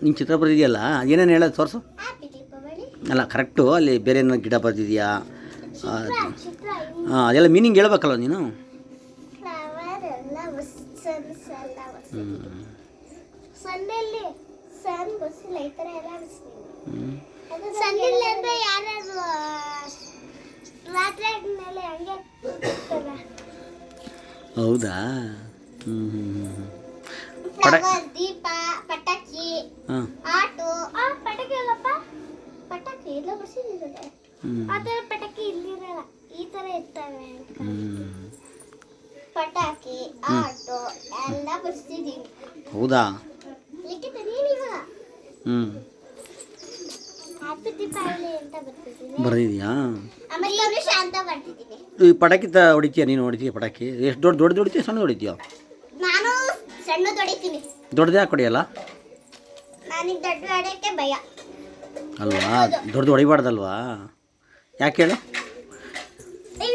ನಿನ್ನ ಚಿತ್ರ ಬರೆದಿದೆಯಲ್ಲ? ಏನೇನು ಹೇಳೋದು ತೋರಿಸು. ಅಲ್ಲ ಕರೆಕ್ಟು ಅಲ್ಲಿ ಬೇರೆ ಏನೋ ಗಿಡ ಬರೆದಿದೆಯಾ? ಹಾಂ ಅದೆಲ್ಲ ಮೀನಿಂಗ್ ಹೇಳ್ಬೇಕಲ್ಲ ನೀನು. ಹೌದಾ? ಹ್ಞೂ ಹ್ಞೂ ಹ್ಞೂ ಆಟೋ. ಆ ಪಟಾಕಿ ಅಲ್ಲಪ್ಪ. ಪಟಾಕಿ ಎಲ್ಲ ಆ ಥರ ಪಟಾಕಿ ಇಲ್ಲಿರಲ್ಲ ಈ ಥರ ಇರ್ತವೆ ಪಟಾಕಿ ಆಟೋ ಎಲ್ಲ ಹೌದಾ? ಲಿಖಿತ ಹ್ಞೂ ಹ್ಯಾಪಿ ದೀಪಾವಳಿ ಅಂತ ಬರ್ತಿದ್ದೀನಿ ಬರೆದಿದೆಯಾ? ಆಮೇಲೆ ಇವನು ಶಾಂತ ಬರ್ತಿದ್ದೀನಿ. ಈ ಪಟಾಕಿ ತ ಹೊಡಿತೀಯ ನೀನು ಹೊಡಿತೀಯ ಪಟಾಕಿ? ಎಷ್ಟು ದೊಡ್ಡ ದೊಡ್ಡ ಹೊಡಿತೀಯ ಸಣ್ಣ ಹೊಡಿತೀಯ? ನಾನು ಸಣ್ಣ ಹೊಡಿತೀನಿ. ದೊಡ್ಡದೇ ಹಾಕೊಡಿಯಲ್ಲ ನನಗೆ ದೊಡ್ಡ ಹೊಡೆಯೋಕ್ಕೆ ಭಯ. ಅಲ್ವಾ? ದೊಡ್ಡದು ಹೊಡಿಬಾರ್ದಲ್ವಾ? ಯಾಕೆ ಹೇಳು? ಈಗ